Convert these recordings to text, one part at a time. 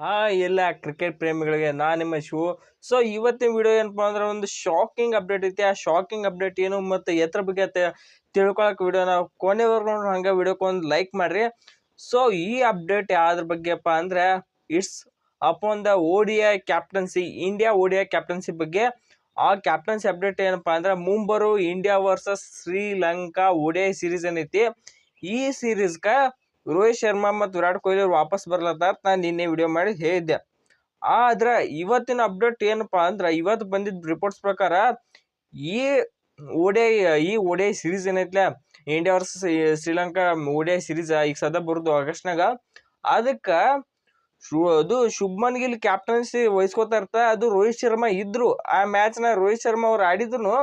ಹಾ ಎಲ್ಲ ಕ್ರಿಕೆಟ್ ಪ್ರೇಮಿಗಳಿಗೆ, ನಾ ನಿಮ್ಮ ಶಿವು ಸೊ ಇವತ್ತಿನ ವಿಡಿಯೋ ಏನಪ್ಪ ಅಂದ್ರೆ ಒಂದು ಶಾಕಿಂಗ್ ಅಪ್ಡೇಟ್ ಐತಿ. ಆ ಶಾಕಿಂಗ್ ಅಪ್ಡೇಟ್ ಏನು ಮತ್ತೆ ಎತ್ರ ಬಗ್ಗೆ ತೆ- ತಿಳ್ಕೊಳಕ್ ವಿಡಿಯೋನ ಕೊನೆವರೆಗೂ ಹಂಗೆ ವಿಡಿಯೋಕ್ಕೆ ಒಂದು ಲೈಕ್ ಮಾಡ್ರಿ. ಸೊ ಈ ಅಪ್ಡೇಟ್ ಯಾವ್ದ್ರ ಬಗ್ಗೆಪ್ಪ ಅಂದ್ರೆ it's upon the ODI captaincy India ODI captaincy ಬಗ್ಗೆ. ಆ ಕ್ಯಾಪ್ಟನ್ಸಿ ಅಪ್ಡೇಟ್ ಏನಪ್ಪ ಅಂದ್ರೆ, ಮುಂಬರು India versus Sri Lanka ODI series ಏನೈತಿ. ಈ ಸೀರೀಸ್ಗ ರೋಹಿತ್ ಶರ್ಮಾ ಮತ್ತು ವಿರಾಟ್ ಕೊಹ್ಲಿ ಅವ್ರು ವಾಪಸ್ ಬರ್ಲತ್ತಾರ ನಾನು ನಿನ್ನೆ ವಿಡಿಯೋ ಮಾಡಿ ಹೇಳಿದ್ದೆ. ಆದ್ರೆ ಇವತ್ತಿನ ಅಪ್ಡೇಟ್ ಏನಪ್ಪಾ ಅಂದ್ರೆ ಇವತ್ತು ಬಂದಿದ್ದ ರಿಪೋರ್ಟ್ಸ್ ಪ್ರಕಾರ ಈ ಓಡಿಐ ಈ ODI series ಏನೈತ್ಲೆ India versus Sri Lanka ODI series ಈಗ ಸದಾ ಬರುದು ಆಗಸ್ಟ್ನಾಗ, ಅದಕ್ಕ ಶು- ಅದು ಶುಭ್ಮನ್ ಗಿಲ್ ಕ್ಯಾಪ್ಟನ್ಸಿ ವಹಿಸ್ಕೋತಾ ಇರ್ತ, ಅದು ರೋಹಿತ್ ಶರ್ಮಾ ಇದ್ರು. ಆ ಮ್ಯಾಚ್ನ ರೋಹಿತ್ ಶರ್ಮಾ ಅವ್ರು ಆಡಿದ್ರು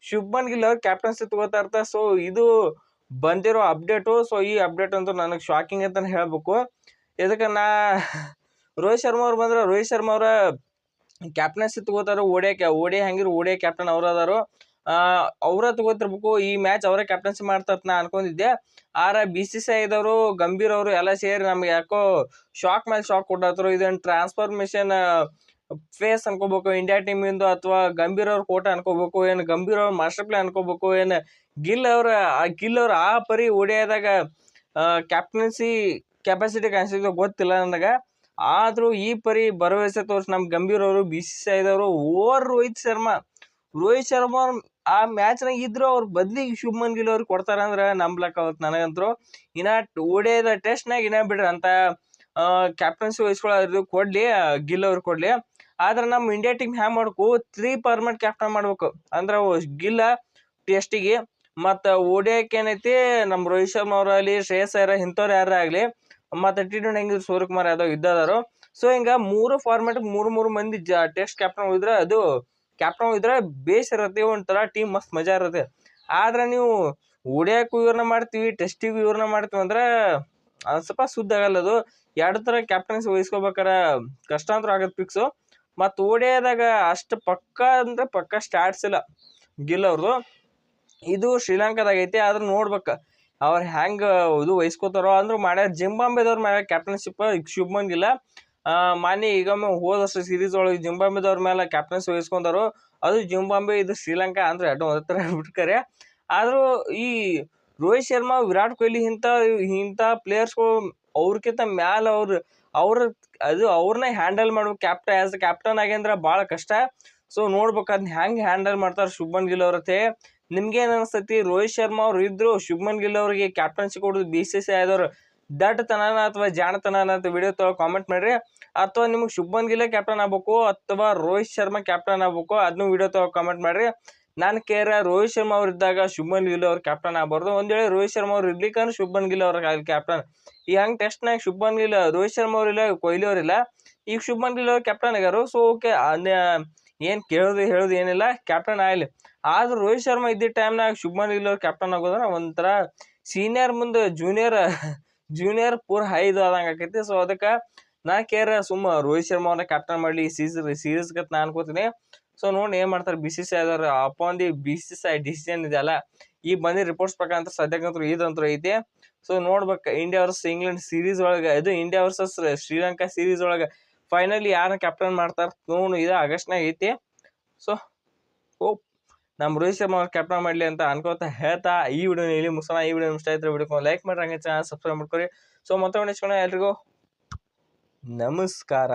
ಶುಭ್ಮನ್ ಗಿಲ್ ಅವ್ರು ಕ್ಯಾಪ್ಟನ್ಸಿ ತಗೋತಾ ಇರ್ತ ಸೊ ಇದು ಬಂದಿರೋ ಅಪ್ಡೇಟು, ಸೊ ಈ ಅಪ್ಡೇಟ್ ಅಂತೂ ನನಗೆ ಶಾಕಿಂಗ್ ಅಂತಲೇ ಹೇಳಬೇಕು. ಇದಕ್ಕೆ ನಾ ರೋಹಿತ್ ಶರ್ಮಾ ಅವ್ರು ಬಂದ್ರೆ, ರೋಹಿತ್ ಶರ್ಮಾ ಅವರ ಕ್ಯಾಪ್ಟನ್ಸಿ ತಗೋತಾರೆ, ಓಡೇ ಓಡೇ ಹೆಂಗಿರು ಓಡೇ ಕ್ಯಾಪ್ಟನ್ ಅವ್ರು ಅದಾರು ಅವರ ತಗೋತಿರ್ಬೇಕು. ಈ ಮ್ಯಾಚ್ ಅವರೇ ಕ್ಯಾಪ್ಟನ್ಸಿ ಮಾಡ್ತಾರ ನಾ ಅನ್ಕೊಂಡಿದ್ದೆ. ಆರ ಬಿ ಸಿ ಸಿ ಐದವರು ಗಂಭೀರ್ ಅವರು ಎಲ್ಲ ಸೇರಿ ನಮ್ಗೆ ಯಾಕೋ ಶಾಕ್ ಮೇಲೆ ಶಾಕ್ ಕೊಟ್ಟಾದ್ರು. ಇದೇನು ಟ್ರಾನ್ಸ್ಫಾರ್ಮೇಶನ್ ಫೇಸ್ ಅನ್ಕೋಬೇಕು ಇಂಡಿಯಾ ಟೀಮ್ ಇಂದ ಅಥವಾ ಗಂಭೀರ್ ಅವ್ರ ಕೋಟ ಅನ್ಕೋಬೇಕು, ಏನು ಗಂಭೀರ್ ಅವ್ರ ಮಾಸ್ಟರ್ ಪ್ಲೇ ಅನ್ಕೋಬೇಕು, ಏನು ಗಿಲ್ ಅವರ, ಆ ಗಿಲ್ ಅವ್ರ ಆ ಪರಿ ಓಡಿಯಾದಾಗ ಕ್ಯಾಪ್ಟನ್ಸಿ ಕೆಪಾಸಿಟಿ ಕಾಣಿಸಿದ್ರು ಗೊತ್ತಿಲ್ಲ ನನಗೆ ಆದರೂ ಈ ಪರಿ ಭರವಸೆ ತೋರಿಸಿ ನಮ್ಮ ಗಂಭೀರ್ ಅವರು ಬಿ ಸಿ ಸಿ ಐದವರು ಓವರ್ ರೋಹಿತ್ ಶರ್ಮಾ. ರೋಹಿತ್ ಶರ್ಮಾ ಆ ಮ್ಯಾಚ್ನಾಗ ಇದ್ರು ಅವ್ರ ಬದ್ಲಿಗೆ ಶುಭಮನ್ ಗಿಲ್ ಅವ್ರಿಗೆ ಕೊಡ್ತಾರಂದ್ರೆ ನಂಬ್ಲಕ್ ಅವತ್ತು ನನಗಂತೂ ಇನ್ನ ಓಡಿಯದ ಟೆಸ್ಟ್ನಾಗ ಇನ್ನ ಬಿಡ್ರಿ ಅಂತ ಕ್ಯಾಪ್ಟನ್ಸಿ ವಹಿಸ್ಕೊಳ್ಳೋದು ಕೊಡ್ಲಿ ಗಿಲ್ ಅವ್ರು ಕೊಡ್ಲಿ. ಆದ್ರೆ ನಮ್ಮ ಇಂಡಿಯಾ ಟೀಮ್ ಹ್ಯಾಂಗ್ ಮಾಡ್ಬೇಕು? ತ್ರೀ ಪರ್ಮನೆಂಟ್ ಕ್ಯಾಪ್ಟನ್ ಮಾಡ್ಬೇಕು. ಅಂದ್ರೆ ಗಿಲ್ಲ ಟೆಸ್ಟಿಗೆ ಮತ್ತು ಓಡಿಯಾಕ್ ಏನೈತಿ ನಮ್ಮ ರೋಹಿತ್ ಶರ್ಮಾ ಅವರಾಗಲಿ, ಶ್ರೇಯಸ್ ಅಯ್ಯರ್ ಇಂಥವ್ರು ಯಾರೇ ಆಗಲಿ, ಮತ್ತು ಟಿ ಟ್ವೆಂಟಿ ಹೆಂಗಿದ್ರು ಸೂರ್ಯಕುಮಾರ್ ಯಾದವ್ ಇದ್ದಾರೋ ಸೊ ಹಿಂಗೆ ಮೂರು ಫಾರ್ಮೆಟ್ ಮೂರು ಮೂರು ಮಂದಿ ಜ ಟೆಸ್ಟ್ ಕ್ಯಾಪ್ಟನ್ ಹೋಗಿದ್ರೆ, ಅದು ಕ್ಯಾಪ್ಟನ್ ಹೋಗಿದ್ರೆ ಬೇಸ್ ಇರುತ್ತೆ ಒಂಥರ ಟೀಮ್ ಮಸ್ತ್ ಮಜಾ ಇರುತ್ತೆ. ಆದ್ರೆ ನೀವು ಓಡಿಯಾಕ್ಕೂ ಇವ್ರನ್ನ ಮಾಡ್ತೀವಿ ಟೆಸ್ಟಿಗೂ ಇವ್ರನ್ನ ಮಾಡ್ತೀವಿ ಅಂದ್ರೆ ಅದು ಸ್ವಲ್ಪ ಶುದ್ಧ ಆಗಲ್ಲ ಅದು. ಎರಡು ಥರ ಕ್ಯಾಪ್ಟನ್ಸಿ ವಹಿಸ್ಕೋಬೇಕಾರೆ ಕಷ್ಟ ಅಂತೂ ಆಗತ್ತೆ ಫಿಕ್ಸು ಮತ್ತು ಓಡಿಯಾದಾಗ ಅಷ್ಟು ಪಕ್ಕ ಅಂದ್ರೆ ಪಕ್ಕ ಸ್ಟಾರ್ಟ್ಸ್ ಇಲ್ಲ. ಗಿಲ್ ಅವ್ರದ್ದು ಇದು ಶ್ರೀಲಂಕಾದಾಗ ಐತಿ ಆದ್ರೆ ನೋಡ್ಬೇಕು. ಅವ್ರು ಹೆಂಗೆ ಇದು ವಹಿಸ್ಕೋತಾರೋ ಅಂದ್ರೆ ಮಾಡ್ಯಾರ ಜಿಂಬಾಂಬೆದವ್ರ ಮೇಲೆ ಕ್ಯಾಪ್ಟನ್ಶಿಪ್ ಶುಭ್ಮನ್ ಗಿಲ್ಲ ಆ, ಮಾನ್ಯ ಈಗೊಮ್ಮೆ ಹೋದ ಸೀರೀಸ್ ಒಳಗೆ ಜಿಂಬಾಂಬೆದವ್ರ ಮೇಲೆ ಕ್ಯಾಪ್ಟನ್ಸಿ ವಹಿಸ್ಕೊಂಡಾರು. ಅದು ಜಿಂಬಾಂಬೆ ಇದು ಶ್ರೀಲಂಕಾ ಅಂದ್ರೆ ಎರಡು ಒಂದೇ ಥರ ಬಿಟ್ಕರೆ ಆದರೂ ಈ ರೋಹಿತ್ ಶರ್ಮಾ, ವಿರಾಟ್ ಕೊಹ್ಲಿ ಇಂಥ ಇಂಥ ಪ್ಲೇಯರ್ಸ್ಗಳು ಅವ್ರಕ್ಕಿಂತ ಮ್ಯಾಲೆ ಅವ್ರು, ಅವ್ರ, ಅದು ಅವ್ರನ್ನ ಹ್ಯಾಂಡಲ್ ಮಾಡ್ಬೇಕು ಕ್ಯಾಪ್ಟನ್ ಆಸ್ ಅ ಕ್ಯಾಪ್ಟನ್ ಆಗ್ಯಂದ್ರೆ ಭಾಳ ಕಷ್ಟ. ಸೊ ನೋಡ್ಬೇಕು ಅದನ್ನ ಹೆಂಗೆ ಹ್ಯಾಂಡಲ್ ಮಾಡ್ತಾರೆ ಶುಭ್ಮನ್ ಗಿಲ್ ಅವ್ರತ್ತೆ ನಿಮ್ಗೇನು ಅನಿಸ್ತೈತಿ? ರೋಹಿತ್ ಶರ್ಮಾ ಅವ್ರು ಇದ್ರು, ಶುಭ್ಮನ್ ಗಿಲ್ ಅವ್ರಿಗೆ ಕ್ಯಾಪ್ಟನ್ಸಿ ಕೊಡೋದು ಬಿ ಸಿ ಸಿ ಆದವ್ರು ದಡ್ಡತನನ ಅಥವಾ ಜಾಣತನನ ಅಂತ ವಿಡಿಯೋ ತಗೋ ಕಾಮೆಂಟ್ ಮಾಡ್ರಿ. ಅಥವಾ ನಿಮಗೆ ಶುಭ್ಮನ್ ಗಿಲ್ಲೇ ಕ್ಯಾಪ್ಟನ್ ಆಗ್ಬೇಕು ಅಥವಾ ರೋಹಿತ್ ಶರ್ಮಾ ಕ್ಯಾಪ್ಟನ್ ಆಗ್ಬೇಕು ಅದನ್ನು ವಿಡಿಯೋ ತಗೋ ಕಾಮೆಂಟ್ ಮಾಡ್ರಿ. ನಾನು ಕೇರ ರೋಹಿತ್ ಶರ್ಮಾ ಅವ್ರು ಇದ್ದಾಗ ಶುಭನ್ ಗಿಲ್ ಅವ್ರು ಕ್ಯಾಪ್ಟನ್ ಆಗ್ಬಾರ್ದು. ಒಂದು ವೇಳೆ ರೋಹಿತ್ ಶರ್ಮಾ ಅವ್ರು ಇರ್ಲಿಕ್ಕಂದ್ರೆ ಶುಭನ್ ಗಿಲ್ ಅವ್ರ ಕ್ಯಾಪ್ಟನ್ ಈ ಹಂಗೆ ಟೆಸ್ಟ್ನಾಗ ಶುಭನ್ ಗಿಲ್, ರೋಹಿತ್ ಶರ್ಮಾ ಅವ್ರಿಲ್ಲ ಕೊಹ್ಲಿ ಅವ್ರಿಲ್ಲ ಈಗ ಶುಭನ್ ಗಿಲ್ ಅವ್ರು ಕ್ಯಾಪ್ಟನ್ ಆಗ್ಯಾರು. ಸೊ ಓಕೆ ಏನು ಕೇಳೋದು ಹೇಳೋದು ಏನಿಲ್ಲ ಕ್ಯಾಪ್ಟನ್ ಆಗಲಿ. ಆದ್ರೆ ರೋಹಿತ್ ಶರ್ಮಾ ಇದ್ದ ಟೈಮ್ನಾಗ ಶುಭನ್ ಗಿಲ್ ಅವ್ರು ಕ್ಯಾಪ್ಟನ್ ಆಗೋದ್ರೆ ಒಂಥರ ಸೀನಿಯರ್ ಮುಂದೆ ಜೂನಿಯರ್ ಜೂನಿಯರ್ ಪೂರ್ ಹೈ ಇದು ಆದಂಗೆ ಆಕೈತಿ. ಸೊ ಅದಕ್ಕೆ ನಾ ಕೇರ ಸುಮ್ಮ ರೋಹಿತ್ ಶರ್ಮಾ ಅವ್ರನ್ನ ಕ್ಯಾಪ್ಟನ್ ಮಾಡಲಿ ಸೀರೀಸ್ ಗತ್ ನಾ ಅನ್ಕೋತೀನಿ ಸೊ ನೋಡಿ ಏನು ಮಾಡ್ತಾರೆ ಬಿ ಸಿ ಸಿ ಅದರ upon the B C C I decision ಇದೆಯಲ್ಲ ಈ ಬಂದಿ ರಿಪೋರ್ಟ್ಸ್ ಪ್ರಕಾರ ಸದ್ಯಕ್ಕಂತೂ ಇದಂತೂ ಐತಿ. ಸೊ ನೋಡ್ಬೇಕು ಇಂಡಿಯಾ ವರ್ಸಸ್ ಇಂಗ್ಲೆಂಡ್ ಸೀರೀಸ್ ಒಳಗೆ, ಇದು ಇಂಡಿಯಾ ವರ್ಸಸ್ ಶ್ರೀಲಂಕಾ ಸೀರೀಸ್ ಒಳಗೆ. ಫೈನಲಿ ಯಾರನ್ನ ಕ್ಯಾಪ್ಟನ್ ಮಾಡ್ತಾರೆ? ನೋಡು, ಇದು ಆಗಸ್ಟ್ನಾಗ ಐತಿ. ಸೊ ಓಪ್ ನಮ್ಮ ರೋಹಿತ್ ಶರ್ಮಾ ಕ್ಯಾಪ್ಟನ್ ಮಾಡಲಿ ಅಂತ ಅನ್ಕೋತ ಹೇಳ್ತಾ ಈ ವಿಡಿಯೋನ ಇಲ್ಲಿ ಮುಗಿಸೋಣ. ಈ ವಿಡಿಯೋ ಇಷ್ಟ ಇದ್ರೆ ವಿಡಿಯೋ ಲೈಕ್ ಮಾಡ್ರಿ, ಹಂಗೆ ಚಾನಲ್ ಸಬ್ಸ್ಕ್ರೈಬ್ ಮಾಡ್ಕೊರಿ. ಸೊ ಮತ್ತೊಮ್ಮೆ ಎಲ್ರಿಗೂ ನಮಸ್ಕಾರ.